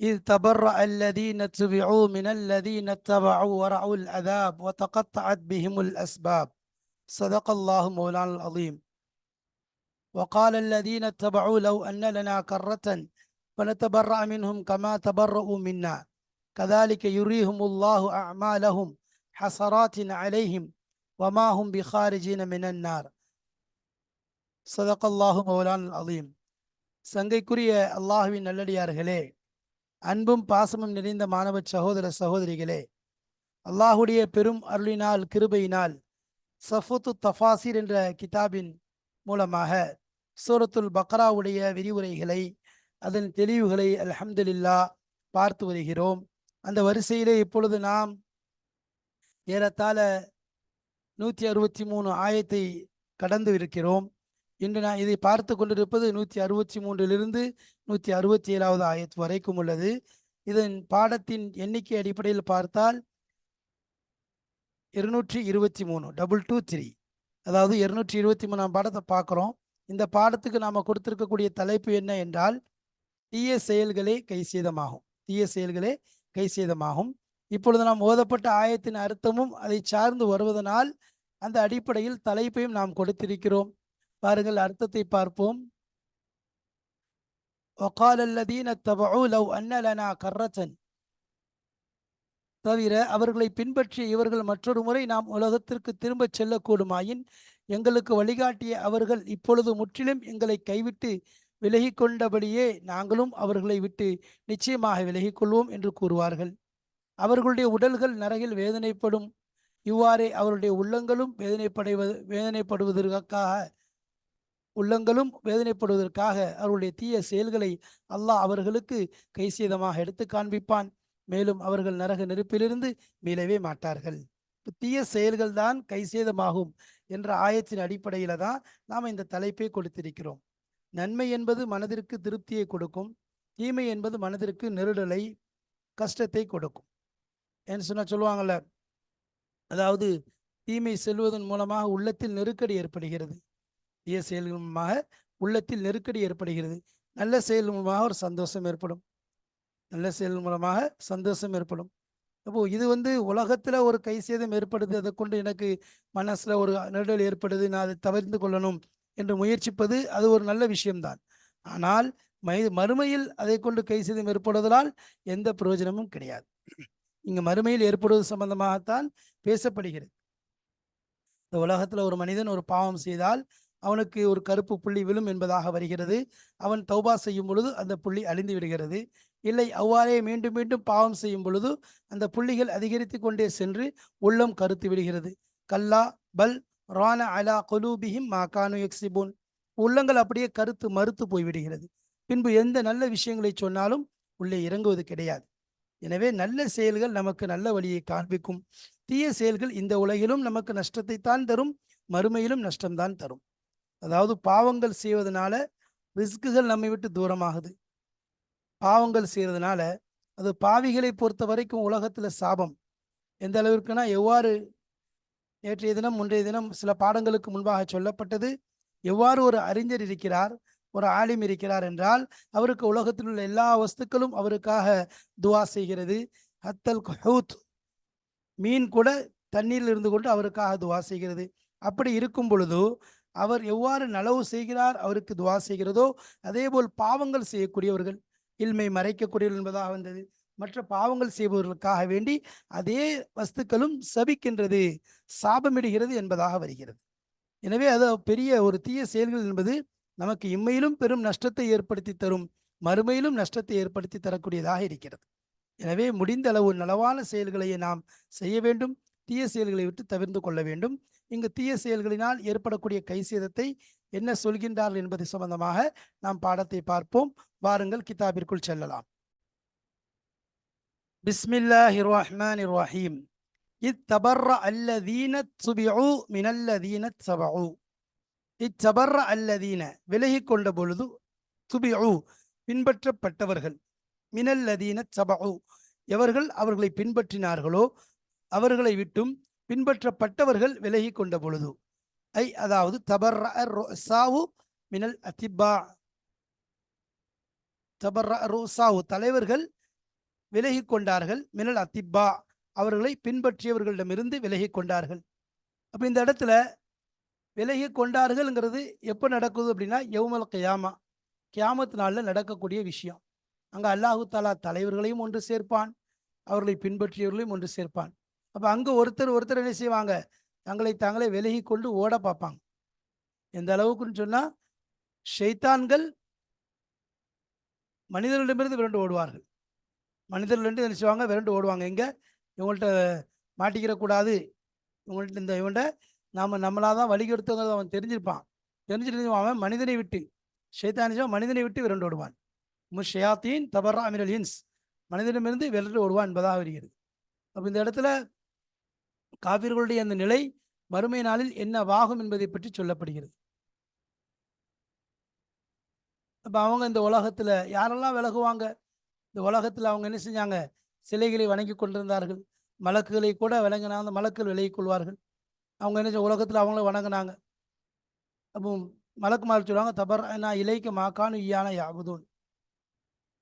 إذ تبرأ الذين اتبعوا من الذين اتبعوا ورعوا العذاب وتقطعت بهم الأسباب صدق الله مولانا العظيم وقال الذين اتبعوا لو أن لنا كرة فنتبرأ منهم كما تبرؤوا منا كذلك يريهم الله أعمالهم حسرات عليهم وما هم بخارجين من النار صدق الله مولانا العظيم சங்கைக்குரிய அல்லாஹுவின் நல்லடியார்களே அன்பும் பாசமும் நிறைந்த மாணவ சகோதர சகோதரிகளே அல்லாஹுடைய பெரும் அருளினால் கிருபையினால் சஃபுத்து தஃபாசிர் என்ற கிதாபின் மூலமாக சூரத்துல் பக்ராவுடைய விரிவுரைகளை அதன் தெளிவுகளை அல்ஹம்துலில்லா பார்த்து வருகிறோம். அந்த வரிசையிலே இப்பொழுது நாம் ஏறத்தாழ நூற்றி அறுபத்தி மூணு ஆயத்தை கடந்து இருக்கிறோம். இன்று நான் இதை பார்த்து கொண்டிருப்பது நூற்றி அறுபத்தி மூன்றிலிருந்து நூற்றி அறுபத்தி ஏழாவது ஆயத்து வரைக்கும் உள்ளது. இதன் பாடத்தின் எண்ணிக்கை அடிப்படையில் பார்த்தால் இருநூற்றி இருபத்தி மூணு டபுள் டூ த்ரீ அதாவது இருநூற்றி இருபத்தி மூணாம் பாடத்தை பார்க்குறோம். இந்த பாடத்துக்கு நாம் கொடுத்துருக்கக்கூடிய தலைப்பு என்ன என்றால் தீய செயல்களே கை சேதமாகும். தீய செயல்களே கை சேதமாகும். இப்பொழுது நாம் ஓதப்பட்ட ஆயத்தின் அர்த்தமும் அதை சார்ந்து வருவதனால் அந்த அடிப்படையில் தலைப்பையும் நாம் கொடுத்திருக்கிறோம். பாருங்கள் அர்த்தத்தை பார்ப்போம். ஒகால் அல்லதீன தபு லவ் அன்னலனா கர்ரச்சன் தவிர அவர்களை பின்பற்றிய இவர்கள் மற்றொரு முறை நாம் உலகத்திற்கு திரும்ப செல்லக்கூடுமாயின் எங்களுக்கு வழிகாட்டிய அவர்கள் இப்பொழுது முற்றிலும் எங்களை கைவிட்டு விலகி கொண்டபடியே நாங்களும் அவர்களை விட்டு நிச்சயமாக விலகி கொள்வோம் என்று கூறுவார்கள். அவர்களுடைய உடல்கள் நரகில் வேதனைப்படும். இவ்வாறே அவருடைய உள்ளங்களும் வேதனைப்படைவது வேதனைப்படுவதற்காக உள்ளங்களும் வேதனைப்படுவதற்காக அவருடைய தீய செயல்களை அல்லாஹ் அவர்களுக்கு கைசேதமாக எடுத்து காண்பிப்பான். மேலும் அவர்கள் நரக நெருப்பிலிருந்து மீளவே மாட்டார்கள். தீய செயல்கள் தான் கைசேதமாகும் என்ற ஆயத்தின் அடிப்படையில தான் நாம் இந்த தலைப்பை கொடுத்திருக்கிறோம். நன்மை என்பது மனதிற்கு திருப்தியை கொடுக்கும். தீமை என்பது மனதிற்கு நெருடலை கஷ்டத்தை கொடுக்கும். ஏன்னு சொன்ன சொல்லுவாங்கல்ல அதாவது தீமை செல்வதன் மூலமாக உள்ளத்தில் நெருக்கடி ஏற்படுகிறது. தீய செயல்கள் மூலமாக உள்ளத்தில் நெருக்கடி ஏற்படுகிறது. நல்ல செயல் மூலமாக ஒரு சந்தோஷம் ஏற்படும். நல்ல செயல் மூலமாக சந்தோஷம் ஏற்படும். அப்போ இது வந்து உலகத்துல ஒரு கை சேதம் ஏற்படுது. அதை கொண்டு எனக்கு மனசுல ஒரு நெருடல் ஏற்படுது. நான் அதை தவிர்த்து கொள்ளணும் என்று முயற்சிப்பது அது ஒரு நல்ல விஷயம்தான். ஆனால் மை மறுமையில் அதை கொண்டு கை சேதம் ஏற்படுவதால் எந்த பிரயோஜனமும் கிடையாது. இங்கு மறுமையில் ஏற்படுவது சம்பந்தமாகத்தான் பேசப்படுகிறது. இந்த உலகத்துல ஒரு மனிதன் ஒரு பாவம் செய்தால் அவனுக்கு ஒரு கருப்பு புள்ளி விழும் என்பதாக வருகிறது. அவன் தௌபா செய்யும் பொழுது அந்த புள்ளி அழிந்து விடுகிறது. இல்லை அவ்வாறே மீண்டும் மீண்டும் பாவம் செய்யும் பொழுது அந்த புள்ளிகள் அதிகரித்து கொண்டே சென்று உள்ளம் கருத்து விடுகிறது. கல்லா பல் ரான அலா கொலூபிஹிம் மாகானு எக்ஸிபோன் உள்ளங்கள் அப்படியே கருத்து மறுத்து போய்விடுகிறது பின்பு எந்த நல்ல விஷயங்களை சொன்னாலும் உள்ளே இறங்குவது கிடையாது. எனவே நல்ல செயல்கள் நமக்கு நல்ல வழியை காண்பிக்கும். தீய செயல்கள் இந்த உலகிலும் நமக்கு நஷ்டத்தை தான் தரும் மறுமையிலும் நஷ்டம்தான் தரும். அதாவது பாவங்கள் செய்வதனால ரிஸ்குகள் நம்மை விட்டு தூரமாகுது. பாவங்கள் செய்கிறதுனால அது பாவிகளை பொறுத்த வரைக்கும் உலகத்தில் சாபம். எந்த அளவிற்குனா எவ்வாறு நேற்றைய தினம் முன்றைய தினம் சில பாடங்களுக்கு முன்பாக சொல்லப்பட்டது எவ்வாறு ஒரு அறிஞர் இருக்கிறார் ஒரு ஆலிம் இருக்கிறார் என்றால் அவருக்கு உலகத்தில் உள்ள எல்லா வஸ்துக்களும் அவருக்காக துவா செய்கிறது. ஹத்தல் ஹவுத் மீன் கூட தண்ணீரில் இருந்து கொண்டு அவருக்காக துவா செய்கிறது. அப்படி இருக்கும் பொழுது அவர் எவ்வாறு நலவு செய்கிறார் அவருக்கு துவா செய்கிறதோ அதே போல் பாவங்கள் செய்யக்கூடியவர்கள் இல்மை மறைக்கக்கூடியவர்கள் என்பதாக வந்தது. மற்ற பாவங்கள் செய்பவர்களுக்காக வேண்டி அதே வஸ்துக்களும் சபிக்கின்றது சாபமிடுகிறது என்பதாக வருகிறது. எனவே அது பெரிய ஒரு தீய செயல்கள் என்பது நமக்கு இம்மையிலும் பெரும் நஷ்டத்தை ஏற்படுத்தி தரும் மறுமையிலும் நஷ்டத்தை ஏற்படுத்தி தரக்கூடியதாக இருக்கிறது. எனவே முடிந்த அளவு நலவான செயல்களை நாம் செய்ய வேண்டும் தீய செயல்களை விட்டு தவிர்த்து கொள்ள வேண்டும். இங்கு தீய செயல்களினால் ஏற்படக்கூடிய கை சேதத்தை என்ன சொல்கின்றார்கள் என்பது சம்பந்தமாக நாம் பாடத்தை பார்ப்போம். வாருங்கள் கிதாபிற்குள் செல்லலாம். பிஸ்மில்லாஹிர் ரஹ்மானிர் ரஹீம் இத்தபர்ர அல்லதீன சுபிஉ மினல்லதீன சபஉ இச்சபர்ர அல்லதீன விலகி கொண்ட பொழுது சுபிஉ பின்பற்றப்பட்டவர்கள். மினல்லதீன சபஉ எவர்கள் அவர்களை பின்பற்றினார்களோ அவர்களை விட்டும் பின்பற்றப்பட்டவர்கள் விலகி கொண்ட பொழுது. ஐ அதாவது தபர்ர சாவு மினல் அதிபா தபர்ர ரோசாவு தலைவர்கள் விலகி கொண்டார்கள் மினல் அத்திப்பா அவர்களை பின்பற்றியவர்களிடமிருந்து விலகி கொண்டார்கள். அப்போ இந்த இடத்துல விலகி கொண்டார்கள்ங்கிறது எப்போ நடக்குது அப்படின்னா யவுமல் கியாமா கியாமத் நாளில் நடக்கக்கூடிய விஷயம். அங்கே அல்லாஹு தாலா தலைவர்களையும் ஒன்று சேர்ப்பான் அவர்களை பின்பற்றியவர்களையும் ஒன்று சேர்ப்பான். அப்போ அங்கே ஒருத்தர் ஒருத்தர் என்ன செய்வாங்க? தங்களை தாங்களே விலகி கொண்டு ஓட பார்ப்பாங்க. எந்த அளவுக்குன்னு சொன்னால் ஷைத்தான்கள் மனிதர்களிடமிருந்து விரண்டு ஓடுவார்கள். மனிதர்களிருந்து என்ன செய்வாங்க? விரண்டு ஓடுவாங்க. எங்கே? இவங்கள்ட்ட மாட்டிக்கிறக்கூடாது இவங்கள்ட்ட இந்த இவன்ட்ட நாம் நம்மளாக தான் வழிகெடுத்தங்கிறத அவன் தெரிஞ்சிருப்பான். தெரிஞ்சிட்டு அவன் மனிதனை விட்டு ஷைத்தானிஜா மனிதனை விட்டு விரண்டு ஓடுவான். முஷயாத்தீன் தபர்ரா அமிரல் ஹின்ஸ் மனிதனிடமிருந்து விரண்டு ஓடுவான் என்பதாக வருகிறது. அப்போ இந்த இடத்துல காவிர்களுடைய அந்த நிலை மறுமை நாளில் என்னவாகும் என்பதை பற்றி சொல்லப்படுகிறது. அப்போ அவங்க இந்த உலகத்தில் யாரெல்லாம் விலகுவாங்க? இந்த உலகத்தில் அவங்க என்ன செஞ்சாங்க? சிலைகளை வணங்கி கொண்டிருந்தார்கள். மலக்குகளை கூட விளங்கினா அந்த மலக்குகள் விலகி கொள்வார்கள். அவங்க என்ன உலகத்தில் அவங்கள வணங்கினாங்க. அப்போ மலக்கு மாதிரி சொல்லுவாங்க தபர் நான் இலைக்கு மாக்கானு ஈயான யாபுதூன்.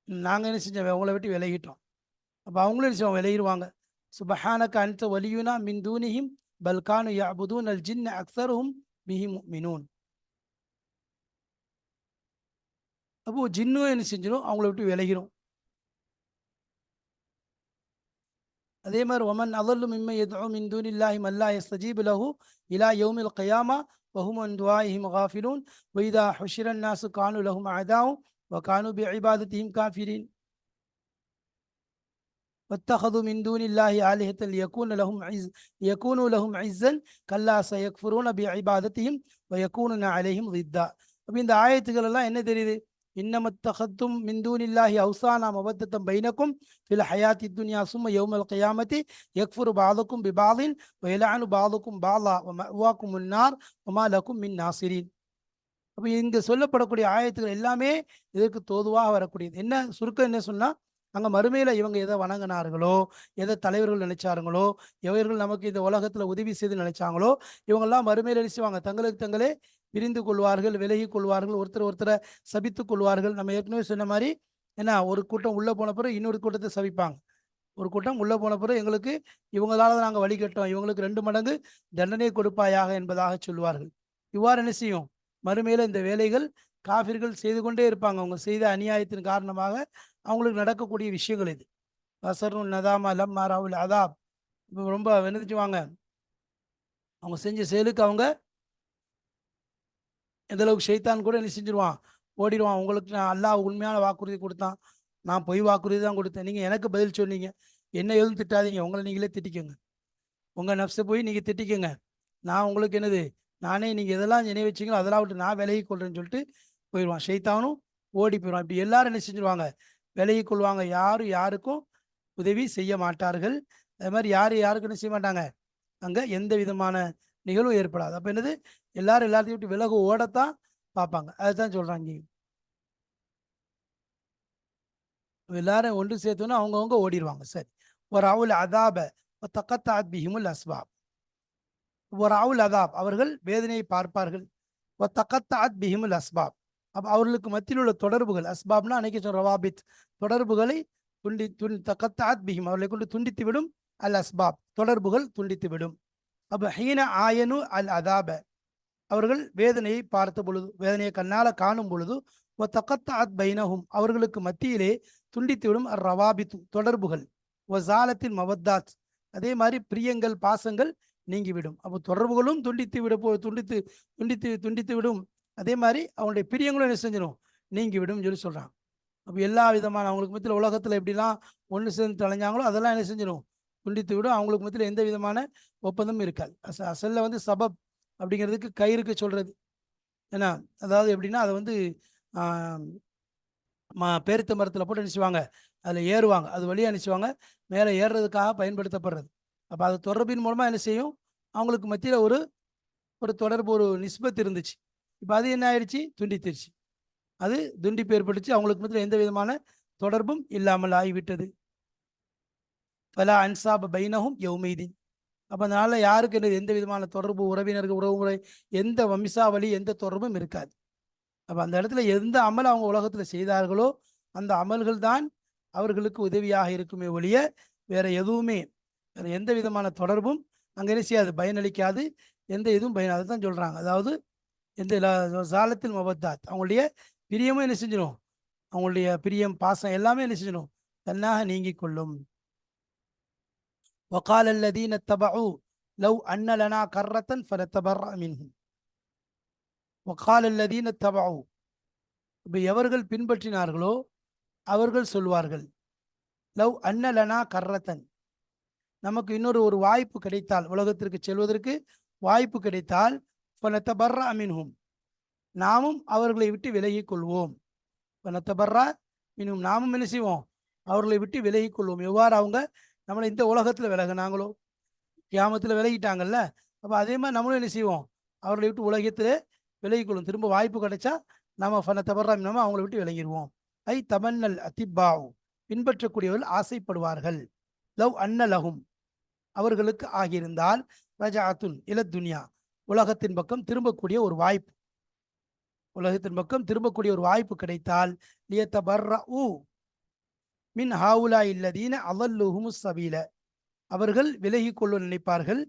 நாங்கள் என்ன செஞ்சோம்? அவங்கள விட்டு விலகிட்டோம். அப்போ அவங்களும் என்ன செய்வோம் விலகிடுவாங்க. சுபஹானக்க அன்த வலியுனா மின் தூனிஹிம் பல்கானு யாபுதூன் அல் ஜின் அக்சருஹும் பிஹி மினூன் அப்போ ஜின்னும் என்ன செஞ்சிடும் அவங்கள விட்டு விலகிடும் அதே மாதிரி ஒமன் அதல்லு மிம்மை எதோ மின் தூனில்லாஹி மல்லா எஸ்தஜீப் லஹு இலா யௌமில் கயாமா வஹும் அன் துவாயிஹிம் காஃபிலூன் வைதா ஹுஷிரன் நாசு கானு லஹும் அதாவும் وكانوا بعبادتهم كافرين واتخذوا من دون الله آلهة ليكون لهم عز ليكونوا لهم عزا كلا سيكفرون بعبادتهم ويكونون عليهم ضدا அப்போ இந்த ஆயத்துக்கள் எல்லாம் என்ன தெரியுது இன்னமத்தகத்தும் மிந்தூனில்லாஹி அவுசானா மபத்தத்தம் பைனக்கும் ஃபில் ஹயாத்தி துன்யா சும்ம யௌமல் கயாமத்தி யக்ஃபுரு பாதுக்கும் பிபாதின் வயலானு பாதுக்கும் பாலா மவாக்கும் முன்னார் ஒமா லக்கும் மின் நாசிரின் அப்போ இங்கே சொல்லப்படக்கூடிய ஆயத்துக்கள் எல்லாமே இதற்கு தோதுவாக வரக்கூடியது என்ன சுருக்கம் என்ன சொன்னால் அங்கே மறுமையில் இவங்க எதை வணங்கினார்களோ எதை தலைவர்கள் நினைச்சாருங்களோ எவர்கள் நமக்கு இந்த உலகத்தில் உதவி செய்து நினைச்சாங்களோ இவங்கெல்லாம் மறுமையில் நினைச்சுவாங்க தங்களுக்கு தங்களே பிரிந்து கொள்வார்கள் விலகி கொள்வார்கள் ஒருத்தர் ஒருத்தரை சபித்து கொள்வார்கள். நம்ம ஏற்கனவே சொன்ன மாதிரி என்ன ஒரு கூட்டம் உள்ளே போன பிறகு இன்னொரு கூட்டத்தை சபிப்பாங்க. ஒரு கூட்டம் உள்ளே போன பிறகு எங்களுக்கு இவங்களால தான் நாங்கள் வழிகட்டோம் இவங்களுக்கு ரெண்டு மடங்கு தண்டனை கொடுப்பாயாக என்பதாக சொல்வார்கள். இவ்வாறு என்ன செய்யும்? மறுமையில் இந்த வேலைகள் காஃபிர்கள் செய்து கொண்டே இருப்பாங்க. அவங்க செய்த அநியாயத்தின் காரணமாக அவங்களுக்கு நடக்கக்கூடிய விஷயங்கள் இது. வசரு நதாமா லம் மாராவுல் அதாப். இப்போ ரொம்ப வினதிச்சுவாங்க அவங்க செஞ்ச செயலுக்கு அவங்க எந்த அளவுக்கு கூட என்ன செஞ்சிருவான்? ஓடிடுவான். உங்களுக்கு நான் அல்லாஹ் உண்மையான வாக்குறுதி கொடுத்தான். நான் பொய் வாக்குறுதி தான் கொடுத்தேன். நீங்கள் எனக்கு பதில் சொன்னீங்க. என்ன எதுவும் திட்டாதீங்க. உங்களை நீங்களே திட்டிக்கோங்க. உங்கள் நப்ஸை போய் நீங்கள் திட்டிக்கோங்க. நான் உங்களுக்கு என்னது? நானே நீங்கள் எதெல்லாம் நினைவு வச்சிங்களோ அதெல்லாம் விட்டு நான் விலகி கொள்றேன்னு சொல்லிட்டு போயிடுவான். ஷைத்தானும் ஓடி போயிடுவான். இப்படி எல்லாரும் என்ன செஞ்சிருவாங்க? விலகி கொள்வாங்க. யாரும் யாருக்கும் உதவி செய்ய மாட்டார்கள். அது மாதிரி யார் யாருக்குன்னு செய்ய மாட்டாங்க. அங்கே எந்த விதமான நிகழ்வும் ஏற்படாது. அப்போ என்னது? எல்லாரும் எல்லாத்தையும் விட்டு விலகு ஓடத்தான் பார்ப்பாங்க. அதுதான் சொல்கிறாங்க எல்லாரும் ஒன்று சேர்த்தோன்னா அவங்கவுங்க ஓடிடுவாங்க சரி. ஒரு அவுல் அதாப தக்கத்தாத் பிஹிமுல் அஸ்பாப். ஒரு அவுல் அதாப் அவர்கள் வேதனையை பார்ப்பார்கள். தக்கத்தாத் பிஹிமுல் அஸ்பாப். அப்போ அவர்களுக்கு மத்தியில் உள்ள தொடர்புகள் அஸ்பாப்னா அன்னைக்கு சொல்ற ரவாபித் தொடர்புகளை துண்டி துண் தக்கத்தாத் பிஹிம் அவர்களை கொண்டு துண்டித்து விடும் அல் அஸ்பாப் தொடர்புகள் துண்டித்து விடும். அப்போ ஹீன ஆயனு அல் அதாப அவர்கள் வேதனையை பார்த்த பொழுது வேதனையை கண்ணால காணும் பொழுது ஒ தக்கத்தாத் பைனஹும் அவர்களுக்கு மத்தியிலே துண்டித்து விடும் அர் ரவாபித்து தொடர்புகள். ஒ ஜாலத்தின் மவத்தாத் அதே மாதிரி பிரியங்கள் பாசங்கள் நீங்கிவிடும் அப்போ தொடர்புகளும் துண்டித்து விட போ துண்டித்து துண்டித்து துண்டித்து விடும். அதே மாதிரி அவங்களுடைய பிரியங்களும் என்ன செஞ்சிடும் நீங்கி விடும் சொல்லி சொல்கிறாங்க அப்போ எல்லா விதமான அவங்களுக்கு மத்தியில் உலகத்தில் எப்படிலாம் ஒன்று சேர்ந்து தொலைஞ்சாங்களோ அதெல்லாம் என்ன செஞ்சிடும் துண்டித்து விடும். அவங்களுக்கு மத்தியில் எந்த விதமான ஒப்பந்தமும் இருக்காது. அச அசலில் வந்து சபப் அப்படிங்கிறதுக்கு கயிறுக்கு சொல்கிறது ஏன்னா அதாவது எப்படின்னா அதை வந்து ம பேருத்த மரத்தில் போட்டு நினச்சிவாங்க அதில் ஏறுவாங்க. அது வழியாக நினச்சிவாங்க மேலே ஏறுறதுக்காக பயன்படுத்தப்படுறது. அப்போ அது தொடர்பின் மூலமாக என்ன செய்யும்? அவங்களுக்கு மத்தியில் ஒரு ஒரு தொடர்பு ஒரு நிஸ்பத் இருந்துச்சு. இப்போ அது என்ன ஆயிடுச்சு துண்டித்திருச்சு. அது துண்டிப்பு ஏற்பட்டுச்சு. அவங்களுக்கு மத்தியில் எந்த விதமான தொடர்பும் இல்லாமல் ஆகிவிட்டது. பல அன்சாப பைனகும் யௌமைதீன். அப்போ அதனால் யாருக்கு என்ன எந்த விதமான தொடர்பு? உறவினர்கள் உறவுமுறை எந்த வம்சாவளி எந்த தொடர்பும் இருக்காது. அப்போ அந்த இடத்துல எந்த அமல் அவங்க உலகத்தில் செய்தார்களோ அந்த அமல்கள் தான் அவர்களுக்கு உதவியாக இருக்குமே ஒழிய வேற எதுவுமே வேற எந்த விதமான தொடர்பும் அங்கே என்ன செய்யாது? பயனளிக்காது. எந்த இதுவும் பயன் அதை தான் சொல்கிறாங்க அதாவது எந்த லா- சாலத்தில் மபத்தாத் அவங்களுடைய பிரியமும் என்ன செஞ்சிடும் அவங்களுடைய பிரியம் பாசம் எல்லாமே என்ன செஞ்சிடும் தன்னாக நீங்கிக் கொள்ளும் وقال الذين اتبعوا لو أن لنا كرة فنتبرأ منهم وقال الذين اتبعوا இப்போ எவர்கள் பின்பற்றினார்களோ அவர்கள் சொல்வார்கள் லவ் அன்னலனா கர்ரத்தன் நமக்கு இன்னொரு ஒரு வாய்ப்பு கிடைத்தால் உலகத்திற்கு செல்வதற்கு வாய்ப்பு கிடைத்தால் ஃபனத்தபர்ரா மின்ஹும் நாமும் அவர்களை விட்டு விலகிக் கொள்வோம் ஃபனத்தபர்ரா மின்ஹும் நாமும் என்ன செய்வோம்? அவர்களை விட்டு விலகி கொள்வோம் எவ்வாறு அவங்க நம்மளை இந்த உலகத்தில் விலகினாங்களோ? கியாமத்தில் விலகிட்டாங்கல்ல? அப்போ அதே மாதிரி நம்மளும் என்ன செய்வோம்? அவர்களை விட்டு உலகத்தில் விலகி கொள்வோம் திரும்ப வாய்ப்பு கிடைச்சா நம்ம ஃபனத்தபர்ரா மின்ஹும் அவங்கள விட்டு விலகிடுவோம். ஐ தமன்னல் அத்திபாவ் பின்பற்றக்கூடியவர்கள் ஆசைப்படுவார்கள். லவ் அன்னலகும். அவர்களுக்கு ஆகியிருந்தால் ரஜாத்துன் இல துனியா. உலகத்தின் பக்கம் திரும்பக்கூடிய ஒரு வாய்ப்பு. உலகத்தின் பக்கம் திரும்பக்கூடிய ஒரு வாய்ப்பு கிடைத்தால் லியத்தபர்ர ஊ மின் ஹாவுலா இல்லதீன அவல்லுஹுமு சபீல. அவர்கள் விலகி கொள்ள நினைப்பார்கள்.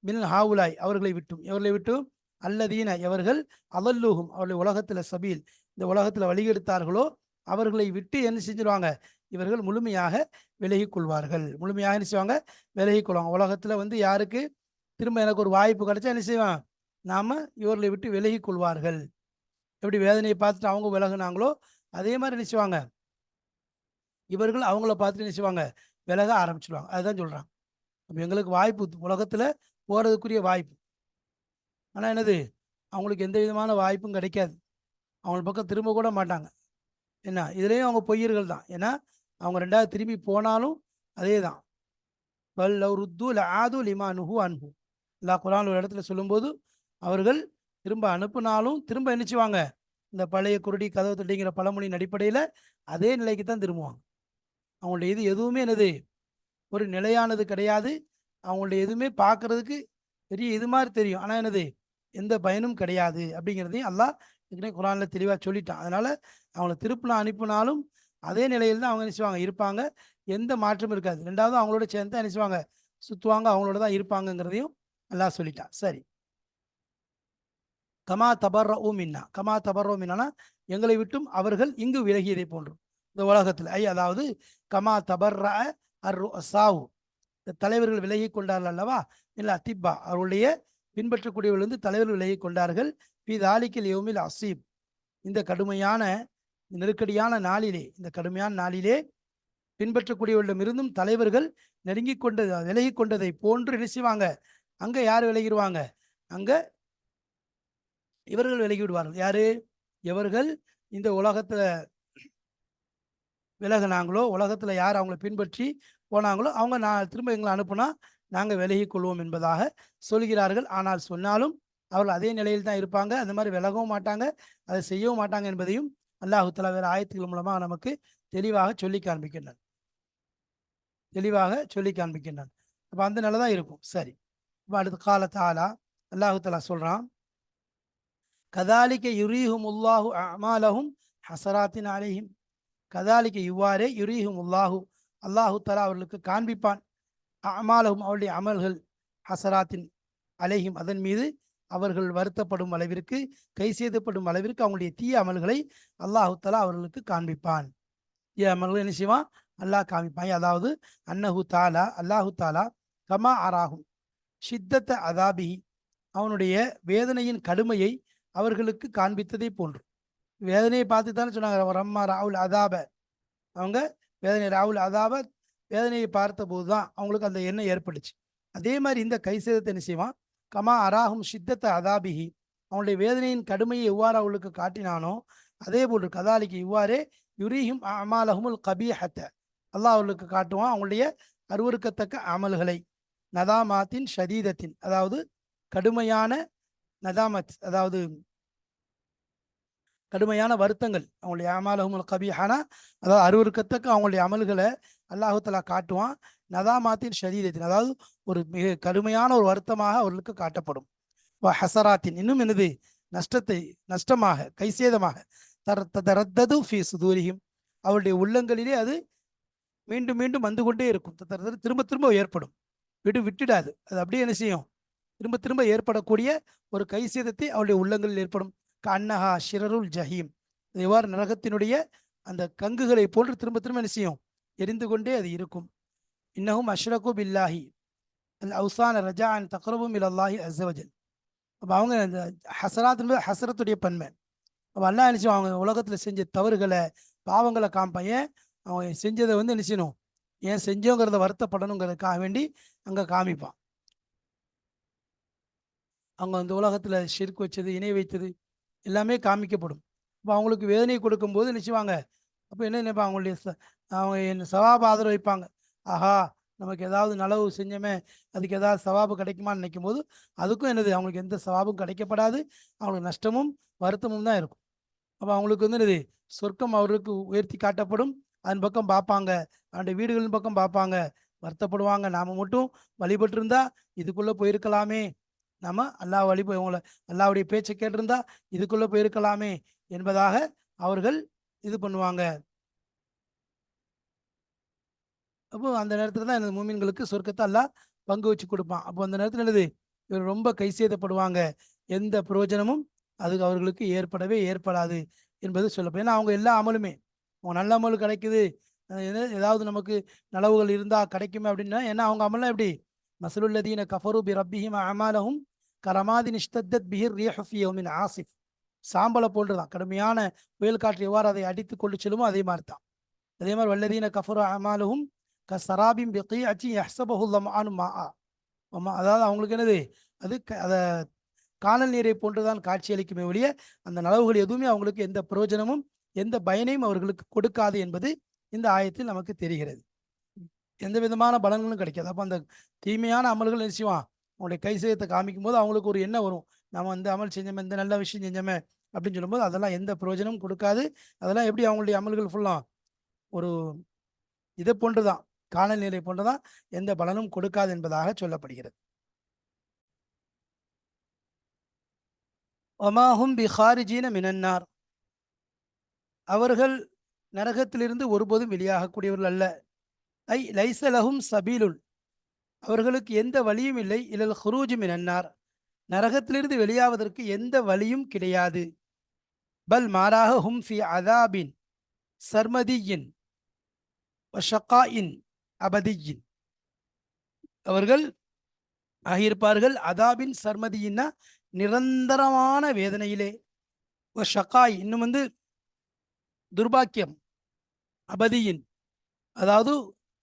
மின் ஹாவுலாய் அவர்களை விட்டும். எவர்களை விட்டும்? அல்லதீன எவர்கள்? அவல்லுஹும் அவர்களை உலகத்தில் சபீல். இந்த உலகத்தில் வழிகெடுத்தார்களோ அவர்களை விட்டு என்ன செஞ்சிருவாங்க? இவர்கள் முழுமையாக விலகி கொள்வார்கள். முழுமையாக என்ன செய்வாங்க? விலகி கொள்வாங்க. உலகத்தில் வந்து யாருக்கு? திரும்ப எனக்கு ஒரு வாய்ப்பு கிடைச்சா என்ன செய்வான்? நாம் இவர்களை விட்டு விலகி கொள்வார்கள் எப்படி வேதனையை பார்த்துட்டு அவங்க விலகுனாங்களோ அதே மாதிரி என்ன செய்வாங்க? இவர்கள் அவங்கள பார்த்துட்டு என்ன செய்வாங்க? விலக ஆரம்பிச்சிடுவாங்க அதுதான் சொல்கிறான் அப்போ எங்களுக்கு வாய்ப்பு உலகத்தில் போகிறதுக்குரிய வாய்ப்பு. ஆனால் என்னது? அவங்களுக்கு எந்த விதமான வாய்ப்பும் கிடைக்காது. அவங்க பக்கம் திரும்ப கூட மாட்டாங்க. என்ன? இதுலேயும் அவங்க பொய்யர்கள் தான். ஏன்னா அவங்க ரெண்டாவது திரும்பி போனாலும் அதே தான் பல் ருத்து ஆது லிமா நுஹு அன்ஹு. எல்லா குரான் ஒரு இடத்துல சொல்லும்போது அவர்கள் திரும்ப அனுப்புனாலும் திரும்ப நினைச்சுவாங்க இந்த பழைய குருடி கதவு தட்டிங்கிற பழமொழியின் அடிப்படையில் அதே நிலைக்கு தான் திரும்புவாங்க. அவங்களுடைய இது எதுவுமே என்னது? ஒரு நிலையானது கிடையாது. அவங்களுடைய எதுவுமே பார்க்கறதுக்கு பெரிய இது மாதிரி தெரியும். ஆனால் என்னது? எந்த பயனும் கிடையாது அப்படிங்கிறதையும் அல்லாஹ் ஏற்கனவே குரானில் தெளிவாக சொல்லிட்டான். அதனால் அவங்கள திருப்பினா அனுப்பினாலும் அதே நிலையில் தான் அவங்க நினைச்சுவாங்க இருப்பாங்க. எந்த மாற்றமும் இருக்காது. ரெண்டாவது அவங்களோட சேர்ந்து தான் நினைச்சுவாங்க சுற்றுவாங்க அவங்களோட தான் இருப்பாங்கங்கிறதையும் அல்லா சொல்லிட்டான் சரி. கமா தபர்ர மின்னா. கமா தபர்ர மின்னா எங்களை விட்டும் அவர்கள் இங்கு விலகியதை போன்றும். இந்த உலகத்தில் ஐ அதாவது கமா தபர்ர அர் சாவு இந்த தலைவர்கள் விலகி கொண்டார்கள் அல்லவா? இல்லை அத்திப்பா. அவருடைய பின்பற்றக்கூடியவர்களிருந்து தலைவர்கள் விலகி கொண்டார்கள். பி தாலிக்கில் யோமில் அசீப் இந்த கடுமையான நெருக்கடியான நாளிலே இந்த கடுமையான நாளிலே பின்பற்றக்கூடியவர்களிடமிருந்தும் தலைவர்கள் நெருங்கி கொண்டது விலகி கொண்டதை போன்று நினைச்சுவாங்க அங்கே யார் விலகிடுவாங்க? அங்கே இவர்கள் விலகி விடுவார்கள் யாரு? எவர்கள் இந்த உலகத்தில் விலகினாங்களோ உலகத்தில் யார் அவங்களை பின்பற்றி போனாங்களோ அவங்க நான் திரும்ப எங்களை அனுப்புனா நாங்கள் விலகி கொள்வோம் என்பதாக சொல்கிறார்கள். ஆனால் சொன்னாலும் அவர்கள் அதே நிலையில் தான் இருப்பாங்க. அந்த மாதிரி விலகவும் மாட்டாங்க. அதை செய்யவும் மாட்டாங்க என்பதையும் அல்லாஹுத்தலா வேறு ஆயத்துக்கள் மூலமாக நமக்கு தெளிவாக சொல்லி காண்பிக்கின்றான். தெளிவாக சொல்லி காண்பிக்கின்றான். அப்போ அந்த நிலை தான் இருக்கும். சரி. இப்போ அடுத்த காலத்தாலா அல்லாஹு தலா சொல்றான் கதாலிக்க யுரீஹும் உல்லாஹு அமாலஹும் ஹசராத்தின் அலைஹிம் கதாலிக்க இவ்வாறே யுரீஹும் உல்லாஹு அல்லாஹு தலா அவர்களுக்கு காண்பிப்பான். அமாலஹும் அவருடைய அமல்கள் ஹசராத்தின் அலைஹிம் அதன் மீது அவர்கள் வருத்தப்படும் அளவிற்கு கை செய்தப்படும் அளவிற்கு அவங்களுடைய தீய அமல்களை அல்லாஹு தலா அவர்களுக்கு காண்பிப்பான். தீய அமல்கள் என்ன செய்வான்? அல்லாஹ் காமிப்பான் அதாவது அன்னஹு தாலா அல்லாஹு தாலா கமா ஆராகும் ஷித்தத்த அதாபி அவனுடைய வேதனையின் கடுமையை அவர்களுக்கு காண்பித்ததை போன்று. வேதனையை பார்த்து தானே சொன்னாங்க ரம்மா ராகுல் அதாப. அவங்க வேதனை ராகுல் அதாப வேதனையை பார்த்தபோது தான் அவங்களுக்கு அந்த எண்ணம் ஏற்பட்டுச்சு. அதே மாதிரி இந்த கை சேதத்தை என்ன செய்வான்? கமா அராகும் சித்தத்த அதாபிஹி. அவனுடைய வேதனையின் கடுமையை எவ்வாறு அவளுக்கு காட்டினானோ அதே போன்று கதாலிக்கு இவ்வாறே யுரீஹிம் அமாலஹுமுல் கபீஹத்தை. அல்லாஹ் அவர்களுக்கு காட்டுவான் அவங்களுடைய அருவருக்கத்தக்க அமல்களை. நதாமாத்தின் ஷதீதத்தின் அதாவது கடுமையான நதாமத் அதாவது கடுமையான வருத்தங்கள் அவங்களுடைய அமாலஹுல் கபிஹானா அதாவது அருவருக்கத்தக்க அவங்களுடைய அமல்களை அல்லாஹுத்தலா காட்டுவான். நதாமாத்தின் ஷரீரத்தின் அதாவது ஒரு மிக கடுமையான ஒரு வருத்தமாக அவர்களுக்கு காட்டப்படும். ஹசராத்தின் இன்னும் என்னது? நஷ்டத்தை நஷ்டமாக கைசேதமாக தர தரத்தது ஃபி சுதூரியும் அவருடைய உள்ளங்களிலே அது மீண்டும் மீண்டும் வந்து கொண்டே இருக்கும். திரும்ப திரும்ப ஏற்படும். விடு விட்டுடாது. அது அப்படியே என்ன செய்யும்? திரும்ப திரும்ப ஏற்படக்கூடிய ஒரு கை சேதத்தை அவருடைய உள்ளங்களில் ஏற்படும். கண்ணஹா ஷிரருல் ஜஹீம். இவ்வாறு எவ்வாறு நரகத்தினுடைய அந்த கங்குகளை போன்று திரும்ப திரும்ப என்ன செய்யும்? எரிந்து கொண்டே அது இருக்கும். இன்னகும் அஷ்ரகு பில்லாஹி. அல் அவுசான ரஜான் தக்ரபும் இலல்லாஹி அசவஜல் அப்போ அவங்க அந்த ஹசராத் என்பது ஹசரத்துடைய பன்மை. அப்போ அல்லா என்ன செய்வோம் அவங்க உலகத்தில் செஞ்ச தவறுகளை பாவங்களை காமிப்பான் அவங்க செஞ்சதை வந்து என்ன செய்யணும்? ஏன் செஞ்சோங்கிறத வருத்தப்படணுங்கிறதுக்காக வேண்டி அங்கே காமிப்பான். அவங்க அந்த உலகத்தில் ஷிர்க் வச்சது இணை வைத்தது எல்லாமே காமிக்கப்படும். அப்போ அவங்களுக்கு வேதனை கொடுக்கும்போது நினைச்சுவாங்க அப்போ என்ன நினைப்பாங்க? அவங்களுடைய ச- அவங்க என்ன சவாப ஆதரவு வைப்பாங்க. ஆஹா நமக்கு ஏதாவது நலவு செஞ்சோமே அதுக்கு ஏதாவது சவாபு கிடைக்குமான்னு நினைக்கும் போது அதுக்கும் என்னது? அவங்களுக்கு எந்த சவாபும் கிடைக்கப்படாது. அவங்களுக்கு நஷ்டமும் வருத்தமும் தான் இருக்கும். அப்போ அவங்களுக்கு வந்து என்னது? சொர்க்கம் அவருக்கு உயர்த்தி காட்டப்படும். அதன் பக்கம் பார்ப்பாங்க. அவனுடைய வீடுகளின் பக்கம் பார்ப்பாங்க. வருத்தப்படுவாங்க. நாம் மட்டும் வழிபட்டு இருந்தா போயிருக்கலாமே. நாம் அல்லாஹ் வழி இவங்களை அல்லாவுடைய பேச்சை கேட்டிருந்தா இதுக்குள்ளே போயிருக்கலாமே என்பதாக அவர்கள் இது பண்ணுவாங்க. அப்போ அந்த நேரத்தில் தான் எனது மூமின்களுக்கு சொர்க்கத்தை எல்லாம் பங்கு வச்சு கொடுப்பான். அப்போ அந்த நேரத்தில் என்னது? இவர் ரொம்ப கை சேதப்படுவாங்க எந்த பிரயோஜனமும் அதுக்கு அவர்களுக்கு ஏற்படவே ஏற்படாது என்பது சொல்லப்படும். ஏன்னா அவங்க எல்லா அமலுமே அவங்க நல்ல அமல் கிடைக்குது. ஏதாவது நமக்கு நலவுகள் இருந்தா கிடைக்குமே அப்படின்னா ஏன்னா அவங்க அமல்லாம் எப்படி? மசலுல்லதீன கஃபரு பி ரப்பிஹிம் அமாலஹும் கரமாதி நிஷ்தத் பிஹிர் ரியஹஃபி ஆசிஃப். சாம்பலை போன்றுதான். கடுமையான புயல் காற்று எவ்வாறு அதை அடித்து கொண்டு செல்லுமோ அதே மாதிரி தான் அதே மாதிரி வல்லதீன கஃபரு அமாலஹும் க சராபிம் பிகி அச்சி யஹ்சபஹுல்லம் ஆனு மா அதாவது அவங்களுக்கு என்னது? அது க- அதை காணல் நீரை போன்றுதான் காட்சியளிக்குமே ஒழிய அந்த நலவுகள் எதுவுமே அவங்களுக்கு எந்த பிரயோஜனமும் எந்த பயனையும் அவர்களுக்கு கொடுக்காது என்பது இந்த ஆயத்தில் நமக்கு தெரிகிறது. எந்த விதமான பலன்களும் கிடைக்காது. அப்போ அந்த தீமையான அமல்கள் என்ன செய்வான்? அவங்களுடைய கை காமிக்கும் போது அவங்களுக்கு ஒரு எண்ணம் வரும். நம்ம வந்து அமல் செஞ்சோமே இந்த நல்ல விஷயம் செஞ்சோமே அப்படின்னு சொல்லும்போது அதெல்லாம் எந்த பிரயோஜனமும் கொடுக்காது. அதெல்லாம் எப்படி அவங்களுடைய அமல்கள் ஃபுல்லாக ஒரு இதை போன்றுதான் காலநிலை போன்று போன்றுதான் எந்த பலனும் கொடுக்காது என்பதாக சொல்லப்படுகிறது. ஒமாஹும் பிஹாரிஜீன மினன்னார். அவர்கள் நரகத்திலிருந்து ஒருபோதும் வெளியாகக்கூடியவர்கள் அல்ல. ஐ லைசலஹும் சபீலுல். அவர்களுக்கு எந்த வழியும் இல்லை. இலல் ஹுரூஜும் என்னார் நரகத்திலிருந்து வெளியாவதற்கு எந்த வழியும் கிடையாது. பல் மாறாக ஹும் ஃபி அதாபின் சர்மதியின் ஷக்காயின் அபதியின். அவர்கள் ஆகியிருப்பார்கள் அதாபின் சர்மதியின்னா நிரந்தரமான வேதனையிலே. ஒரு ஷக்காய் இன்னும் வந்து துர்பாக்கியம் அபதியின் அதாவது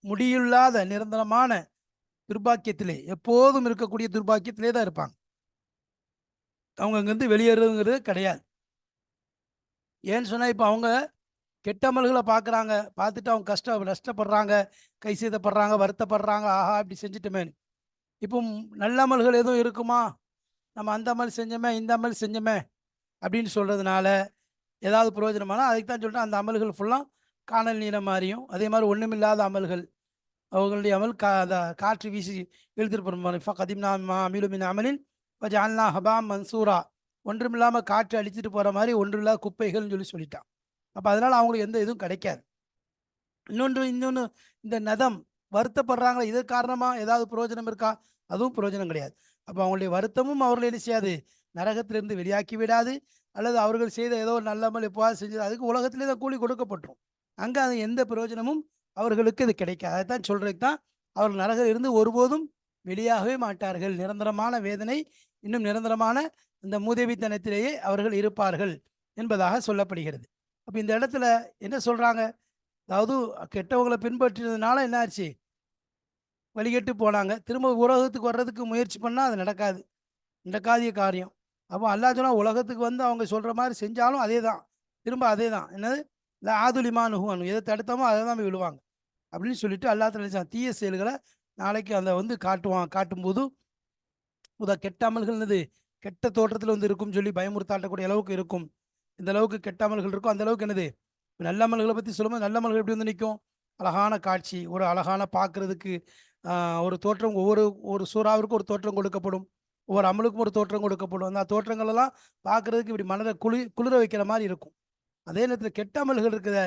முடியில்லாத நிரந்தரமான துர்பாக்கியத்திலே எப்போதும் இருக்கக்கூடிய துர்பாக்கியத்திலே தான் இருப்பாங்க. அவங்க அங்கேருந்து வெளியேறதுங்கிறது கிடையாது. ஏன்னு சொன்னால் இப்போ அவங்க கெட்ட அமல்களை பார்க்குறாங்க. பார்த்துட்டு அவங்க கஷ்டம் நஷ்டப்படுறாங்க கை செய்தப்படுறாங்க வருத்தப்படுறாங்க. ஆஹா இப்படி செஞ்சுட்டோமேன்னு இப்போ நல்லமல்கள் நல்ல அமல்கள் எதுவும் இருக்குமா? நம்ம அந்த அமல் செஞ்சோமே இந்த அமல் செஞ்சோமே அப்படின்னு சொல்கிறதுனால ஏதாவது பிரயோஜனமானா அதுக்கு தான் சொல்லிட்டு அந்த அமல்கள் ஃபுல்லாக காணல் நீரம் மாதிரியும் அதே மாதிரி ஒன்றுமில்லாத அமல்கள். அவங்களுடைய அமல் கா அந்த காற்று வீசி இழுத்துட்டு கதிம்னா அமிலுமின் அமலின் ஜான்லா ஹபாம் மன்சூரா. ஒன்றுமில்லாமல் காற்று அழிச்சிட்டு போகிற மாதிரி ஒன்றுமில்லாத குப்பைகள்னு சொல்லி சொல்லிட்டான். அப்போ அதனால் அவங்களுக்கு எந்த இதுவும் கிடைக்காது. இன்னொன்று இன்னொன்று இந்த நதம் வருத்தப்படுறாங்களா இது காரணமாக ஏதாவது பிரயோஜனம் இருக்கா? அதுவும் பிரயோஜனம் கிடையாது. அப்போ அவங்களுடைய வருத்தமும் அவர்களை என்ன செய்யாது? நரகத்திலிருந்து வெளியாக்கி விடாது. அல்லது அவர்கள் செய்த ஏதோ ஒரு நல்ல அமல் எப்போவாது செஞ்சது அதுக்கு உலகத்திலே தான் கூலி கொடுக்கப்பட்டுரும். அங்கே அது எந்த பிரயோஜனமும் அவர்களுக்கு இது கிடைக்காது. அதைத்தான் சொல்கிறதுக்கு தான் அவர்கள் நரகில் இருந்து ஒருபோதும் வெளியாகவே மாட்டார்கள். நிரந்தரமான வேதனை இன்னும் நிரந்தரமான இந்த மூதேவித்தனத்திலேயே அவர்கள் இருப்பார்கள் என்பதாக சொல்லப்படுகிறது. அப்போ இந்த இடத்துல என்ன சொல்கிறாங்க அதாவது கெட்டவங்களை பின்பற்றினதுனால என்ன ஆச்சு வழிகெட்டு போனாங்க. திரும்ப உலகத்துக்கு வர்றதுக்கு முயற்சி பண்ணால் அது நடக்காது. நடக்காதிய காரியம். அப்போ அல்லா சொன்னால் உலகத்துக்கு வந்து அவங்க சொல்கிற மாதிரி செஞ்சாலும் அதே தான் திரும்ப அதே தான் என்னது இல்லை ஆதுலிமான் ஹுவானு எதை தடுத்தோமோ அதை தான் விழுவாங்க. அப்படின்னு சொல்லிட்டு அல்லா நினைச்சான் தீய செயல்களை நாளைக்கு அதை வந்து காட்டுவான் காட்டும்போது உதா கெட்ட அமல்கள்னது என்னது? கெட்ட தோற்றத்தில் வந்து இருக்கும் சொல்லி பயமுறுத்தாட்டக்கூடிய அளவுக்கு இருக்கும். இந்த அளவுக்கு கெட்ட அமல்கள் இருக்கும் அந்த அளவுக்கு என்னது? நல்ல அமல்களை பற்றி சொல்லும்போது நல்ல அமல்கள் எப்படி வந்து நிற்கும் அழகான காட்சி ஒரு அழகான பார்க்குறதுக்கு ஒரு தோற்றம் ஒவ்வொரு ஒரு சூறாவிற்கும் ஒரு தோற்றம் கொடுக்கப்படும். ஒவ்வொரு அமலுக்கும் ஒரு தோற்றம் கொடுக்கப்படும். அந்த தோற்றங்கள் எல்லாம் பார்க்கறதுக்கு இப்படி மனதை குளி குளிர வைக்கிற மாதிரி இருக்கும். அதே நேரத்தில் கெட்ட அமல்கள் இருக்கிற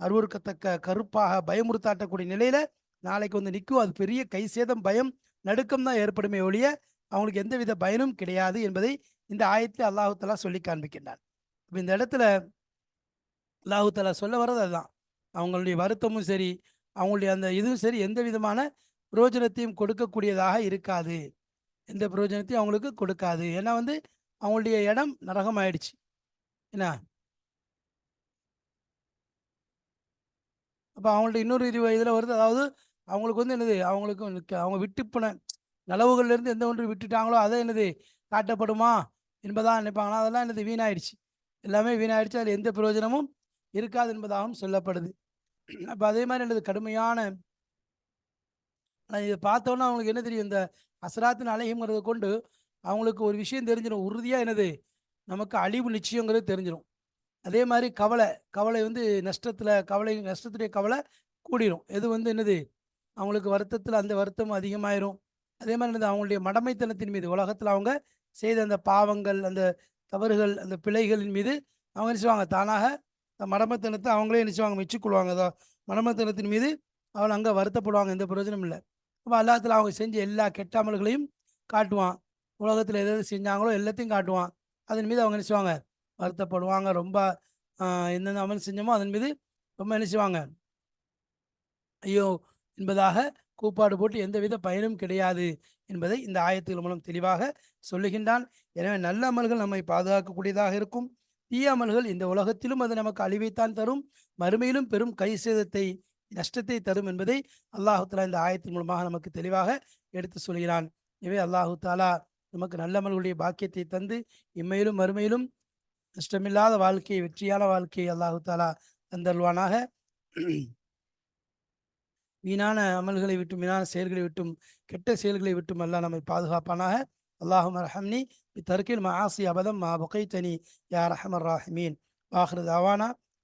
அருவருக்கத்தக்க கருப்பாக பயமுறுத்தாட்டக்கூடிய நிலையில நாளைக்கு வந்து நிற்கும் அது பெரிய கை சேதம் பயம் நடுக்கம் தான் ஏற்படுமே ஒழிய அவங்களுக்கு எந்தவித பயனும் கிடையாது என்பதை இந்த ஆயத்தில் அல்லாஹுத்தலா சொல்லி காண்பிக்கின்றான். இப்போ இந்த இடத்துல அல்லாஹுத்தலா சொல்ல வர்றது அதுதான். அவங்களுடைய வருத்தமும் சரி அவங்களுடைய அந்த இதுவும் சரி எந்த விதமான பிரயோஜனத்தையும் கொடுக்கக்கூடியதாக இருக்காது. எந்த பிரயோஜனத்தையும் அவங்களுக்கு கொடுக்காது. ஏன்னா வந்து அவங்களுடைய இடம் நரகம் ஆயிடுச்சு என்ன? அப்போ அவங்கள்ட்ட இன்னொரு இது இதில் வருது. அதாவது அவங்களுக்கு வந்து என்னது? அவங்களுக்கு க- அவங்க விட்டு போன நலவுகள்ல இருந்து எந்த ஒன்று விட்டுட்டாங்களோ அதை என்னது? காட்டப்படுமா என்பதாக நினைப்பாங்களா? அதெல்லாம் என்னது? வீணாயிடுச்சு. எல்லாமே வீணாயிடுச்சு. அதில் எந்த பிரயோஜனமும் இருக்காது என்பதாகவும் சொல்லப்படுது. அப்போ அதே மாதிரி என்னது? கடுமையான ஆனால் இதை பார்த்தோன்னா அவங்களுக்கு என்ன தெரியும்? இந்த அசராத்தின் அலையுங்கிறத கொண்டு அவங்களுக்கு ஒரு விஷயம் தெரிஞ்சிடும் உறுதியாக என்னது? நமக்கு அழிவு நிச்சயங்கிறது தெரிஞ்சிடும் அதே மாதிரி கவலை கவலை வந்து நஷ்டத்தில் கவலை நஷ்டத்துடைய கவலை கூடிரும். எது வந்து என்னது? அவங்களுக்கு வருத்தத்தில் அந்த வருத்தம் அதிகமாயிரும். அதே மாதிரி என்னது? அவங்களுடைய மடமைத்தனத்தின் மீது உலகத்தில் அவங்க செய்த அந்த பாவங்கள் அந்த தவறுகள் அந்த பிழைகளின் மீது அவங்க என்ன செய்வாங்க? தானாக அந்த மடமைத்தனத்தை அவங்களே என்ன செய்வாங்க? மெச்சுக்கொள்வாங்க. மடமைத்தனத்தின் மீது அவள் அங்கே வருத்தப்படுவாங்க. எந்த பிரயோஜனம் இல்லை. அப்போ அல்லாத்தில் அவங்க செஞ்ச எல்லா கெட்ட அமல்களையும் காட்டுவான். உலகத்தில் எது எது செஞ்சாங்களோ எல்லாத்தையும் காட்டுவான். அதன் மீது அவங்க நினைச்சுவாங்க வருத்தப்படுவாங்க. ரொம்ப எந்தெந்த அமல் செஞ்சோமோ அதன் மீது ரொம்ப நினைச்சுவாங்க ஐயோ என்பதாக கூப்பாடு போட்டு எந்தவித பயனும் கிடையாது என்பதை இந்த ஆயத்துகள் மூலம் தெளிவாக சொல்லுகின்றான். எனவே நல்ல அமல்கள் நம்மை பாதுகாக்கக்கூடியதாக இருக்கும். தீய அமல்கள் இந்த உலகத்திலும் அது நமக்கு அழிவைத்தான் தரும். மறுமையிலும் பெரும் கை சேதத்தை நஷ்டத்தை தரும் என்பதை அல்லாஹு தாலா இந்த ஆயத்தின் மூலமாக நமக்கு தெளிவாக எடுத்து சொல்கிறான். எனவே அல்லாஹு தாலா நமக்கு நல்ல அமல்களுடைய பாக்கியத்தை தந்து இம்மையிலும் மறுமையிலும் நஷ்டமில்லாத வாழ்க்கையை வெற்றியான வாழ்க்கையை அல்லாஹு தாலா தந்தருவானாக வீணான அமல்களை விட்டும் வீணான செயல்களை விட்டும் கெட்ட செயல்களை விட்டும் அல்லாஹ் நம்மை பாதுகாப்பானாக. அல்லாஹும் ரஹம்னி தர்க்கில் மஆசி அபதம் மா புகைத்தனி யார் ரஹமர் ராஹிமீன்.